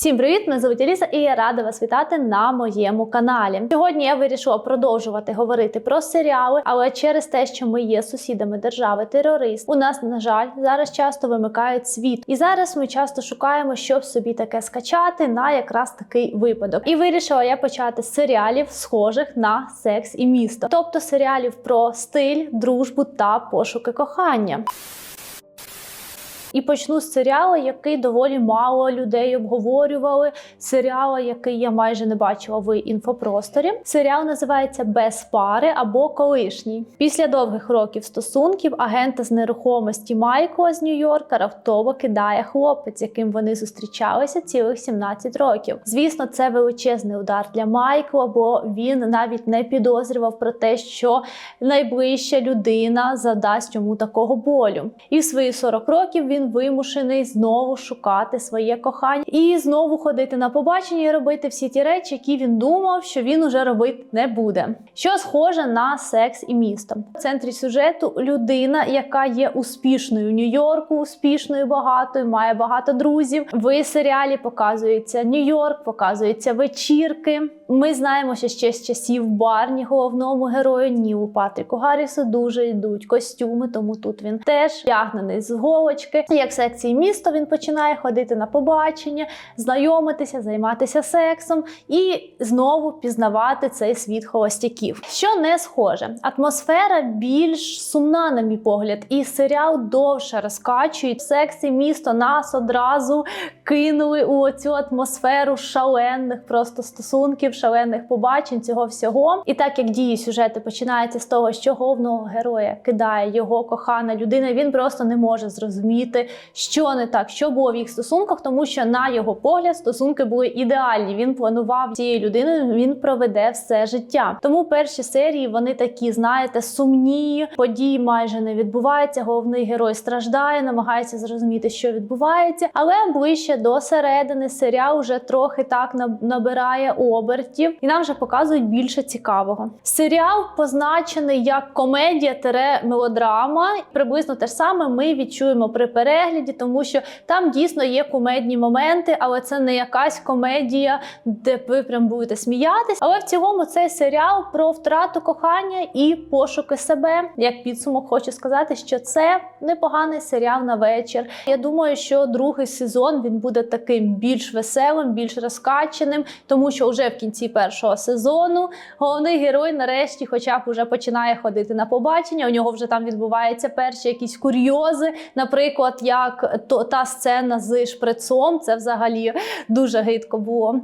Всім привіт! Мене звуть Аліса і я рада вас вітати на моєму каналі. Сьогодні я вирішила продовжувати говорити про серіали, але через те, що ми є сусідами держави терорист, у нас на жаль зараз часто вимикають світ, і зараз ми часто шукаємо, щоб собі таке скачати на якраз такий випадок. І вирішила я почати з серіалів, схожих на секс і місто, тобто серіалів про стиль, дружбу та пошуки кохання. І почну з серіалу, який доволі мало людей обговорювали. Серіал, який я майже не бачила в інфопросторі. Серіал називається Без пари або колишній. Після довгих років стосунків агента з нерухомості Майкла з Нью-Йорка раптово кидає хлопець, яким вони зустрічалися цілих 17 років. Звісно, це величезний удар для Майкла, бо він навіть не підозрював про те, що найближча людина задасть йому такого болю. І в свої 40 років він вимушений знову шукати своє кохання і знову ходити на побачення і робити всі ті речі, які він думав, що він уже робити не буде. Що схоже на секс і місто. В центрі сюжету людина, яка є успішною в Нью-Йорку, успішною багатою, має багато друзів. В серіалі показується Нью-Йорк, показуються вечірки. Ми знаємо, що ще з часів Барні, головному герою Нілу Патріку Гаррісу дуже йдуть костюми, тому тут він теж вдягнений з голочки. Як секції місто він починає ходити на побачення, знайомитися, займатися сексом і знову пізнавати цей світ холостяків. Що не схоже, атмосфера більш сумна, на мій погляд, і серіал довше розкачує. Секції місто нас одразу кинули у цю атмосферу шалених просто стосунків, шалених побачень цього всього. І так як дії сюжети починаються з того, що головного героя кидає його кохана людина, він просто не може зрозуміти, що не так, що було в їх стосунках, тому що на його погляд стосунки були ідеальні. Він планував цією людиною, він проведе все життя. Тому перші серії вони такі, знаєте, сумні події майже не відбуваються. Головний герой страждає, намагається зрозуміти, що відбувається, але ближче до середини серіал вже трохи так набирає обертів, і нам вже показують більше цікавого. Серіал позначений як комедія тере мелодрама. Приблизно те ж саме ми відчуємо при перегляді, тому що там дійсно є кумедні моменти, але це не якась комедія, де ви прям будете сміятись. Але в цілому цей серіал про втрату кохання і пошуки себе. Як підсумок, хочу сказати, що це непоганий серіал на вечір. Я думаю, що другий сезон він буде таким більш веселим, більш розкаченим, тому що вже в кінці першого сезону головний герой нарешті, хоча б уже починає ходити на побачення. У нього вже там відбуваються перші якісь курйози. Наприклад, як то та сцена з шприцом, це взагалі дуже гидко було.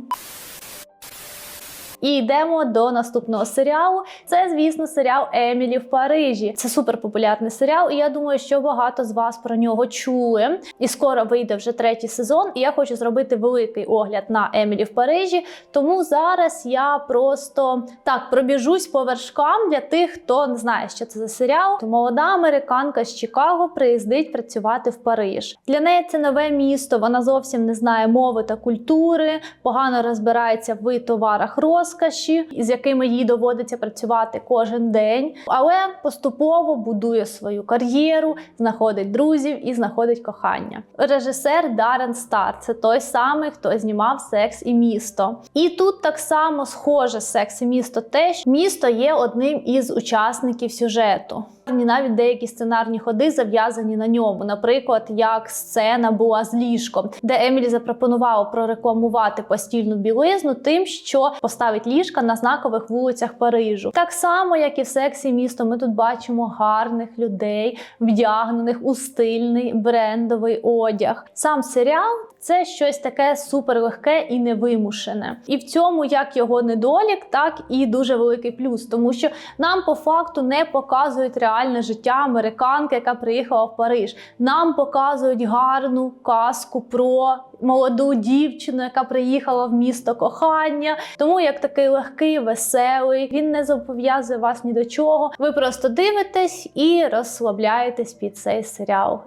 І йдемо до наступного серіалу. Це, звісно, серіал Емілі в Парижі. Це суперпопулярний серіал, і я думаю, що багато з вас про нього чули. І скоро вийде вже третій сезон. І я хочу зробити великий огляд на Емілі в Парижі. Тому зараз я просто так пробіжусь по вершкам для тих, хто не знає, що це за серіал. То молода американка з Чикаго приїздить працювати в Париж. Для неї це нове місто. Вона зовсім не знає мови та культури, погано розбирається в товарах роз розкоші, з якими їй доводиться працювати кожен день, але поступово будує свою кар'єру, знаходить друзів і знаходить кохання. Режисер Дарен Стар це той самий, хто знімав секс і місто. І тут так само схоже секс і місто, те, що місто є одним із учасників сюжету. Навіть деякі сценарні ходи зав'язані на ньому. Наприклад, як сцена була з ліжком, де Емілі запропонувала прорекламувати постільну білизну, тим, що поставить ліжка на знакових вулицях Парижу. Так само, як і в сексі місто, ми тут бачимо гарних людей, вдягнених у стильний брендовий одяг. Сам серіал це щось таке суперлегке і невимушене. І в цьому як його недолік, так і дуже великий плюс, тому що нам по факту не показують реальне життя американки, яка приїхала в Париж. Нам показують гарну казку про молоду дівчину, яка приїхала в місто кохання. Тому як такий легкий, веселий, він не зобов'язує вас ні до чого. Ви просто дивитесь і розслабляєтесь під цей серіал.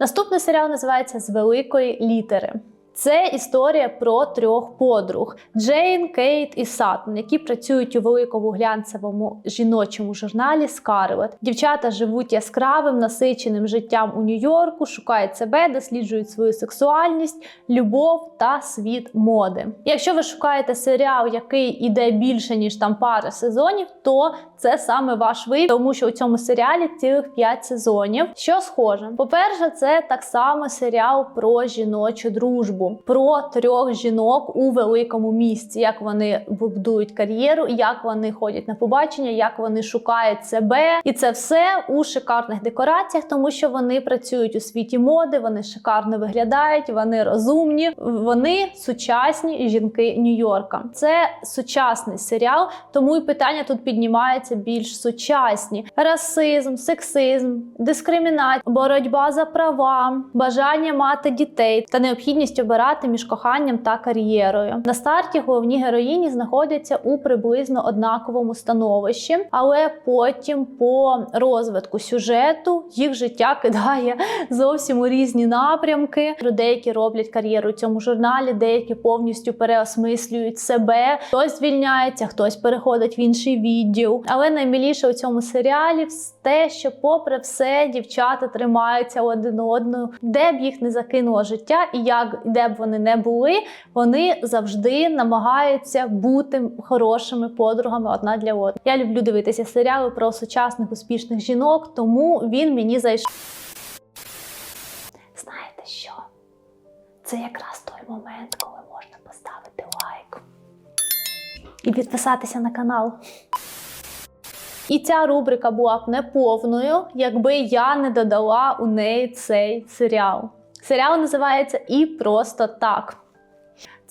Наступний серіал називається З великої літери. Це історія про трьох подруг: Джейн, Кейт і Саттон, які працюють у великому глянцевому жіночому журналі Scarlet. Дівчата живуть яскравим, насиченим життям у Нью-Йорку, шукають себе, досліджують свою сексуальність, любов та світ моди. Якщо ви шукаєте серіал, який іде більше ніж там пара сезонів, то це саме ваш вибір, тому що у цьому серіалі цілих 5 сезонів. Що схоже, по-перше, це так само серіал про жіночу дружбу, про трьох жінок у великому місці, як вони будують кар'єру, як вони ходять на побачення, як вони шукають себе, і це все у шикарних декораціях, тому що вони працюють у світі моди, вони шикарно виглядають, вони розумні, вони сучасні жінки Нью-Йорка. Це сучасний серіал, тому і питання тут піднімаються більш сучасні: расизм, сексизм, дискримінація, боротьба за права, бажання мати дітей та необхідність обирати між коханням та кар'єрою. На старті головні героїні знаходяться у приблизно однаковому становищі, але потім по розвитку сюжету їх життя кидає зовсім у різні напрямки. Деякі роблять кар'єру у цьому журналі, деякі повністю переосмислюють себе. Хтось звільняється, хтось переходить в інший відділ. Але найміліше у цьому серіалі те, що, попри все, дівчата тримаються один одного, де б їх не закинуло життя, і як де б вони не були, вони завжди намагаються бути хорошими подругами одна для одної. Я люблю дивитися серіали про сучасних успішних жінок, тому він мені зайшов. Знаєте що? Це якраз той момент, коли можна поставити лайк і підписатися на канал. І ця рубрика була б неповною, якби я не додала у неї цей серіал. Серіал називається І просто так.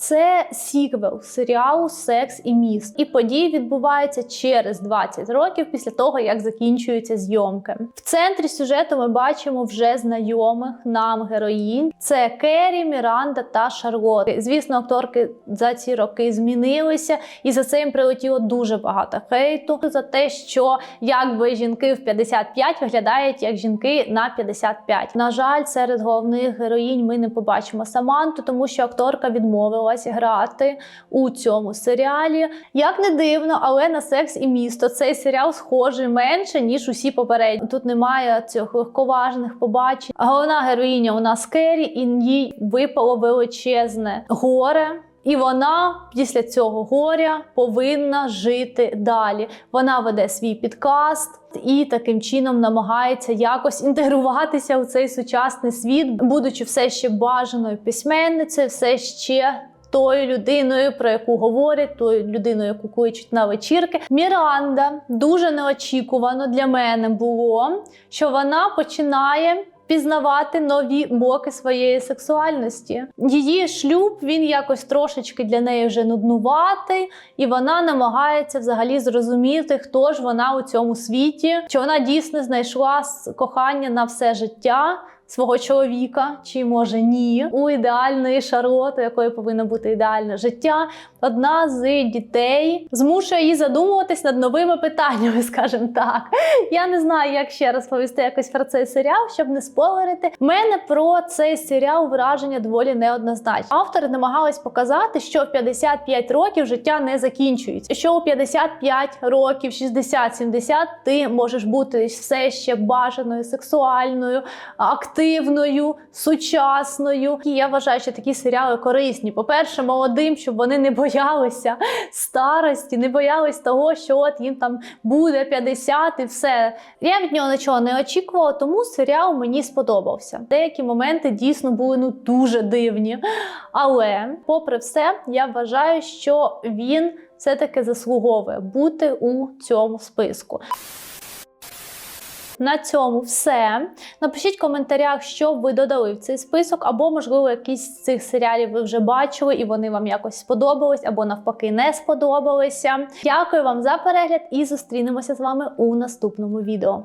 Це сіквел серіалу Секс і міст. І події відбуваються через 20 років після того, як закінчуються зйомки. В центрі сюжету ми бачимо вже знайомих нам героїнь. Це Керрі, Міранда та Шарлот. Звісно, акторки за ці роки змінилися, і за це їм прилетіло дуже багато хейту за те, що якби жінки в 55 виглядають як жінки на 55. На жаль, серед головних героїнь ми не побачимо Саманту, тому що акторка відмовила грати у цьому серіалі. Як не дивно, але на секс і місто цей серіал схожий менше, ніж усі попередні. Тут немає цих легковажних побачень. Головна героїня у нас Керрі, і їй випало величезне горе. І вона після цього горя повинна жити далі. Вона веде свій підкаст і таким чином намагається якось інтегруватися у цей сучасний світ, будучи все ще бажаною письменницею, все ще. Тою людиною, про яку говорять, тою людиною, яку кличуть на вечірки, Міранда дуже неочікувано для мене було, що вона починає пізнавати нові боки своєї сексуальності. Її шлюб він якось трошечки для неї вже нуднуватий, і вона намагається взагалі зрозуміти, хто ж вона у цьому світі, чи вона дійсно знайшла кохання на все життя. Свого чоловіка, чи може ні, у ідеальної Шарлоти, якої повинно бути ідеальне життя. Одна з дітей змушує її задумуватись над новими питаннями, скажімо так. Я не знаю, як ще розповісти якось про цей серіал, щоб не спойлерити. У мене про цей серіал враження доволі неоднозначне. Автори намагались показати, що в 55 років життя не закінчується. Що у 55 років, 60-70 ти можеш бути все ще бажаною, сексуальною, активною, сучасною. І я вважаю, що такі серіали корисні. По-перше, молодим, щоб вони не боялися старості, не боялись того, що от їм там буде 50 і все. Я від нього нічого не очікувала, тому серіал мені сподобався. Деякі моменти дійсно були ну дуже дивні. Але, попри все, я вважаю, що він все-таки заслуговує бути у цьому списку. На цьому все. Напишіть в коментарях, що ви додали в цей список, або, можливо, якісь з цих серіалів ви вже бачили і вони вам якось сподобались, або навпаки не сподобалися. Дякую вам за перегляд і зустрінемося з вами у наступному відео.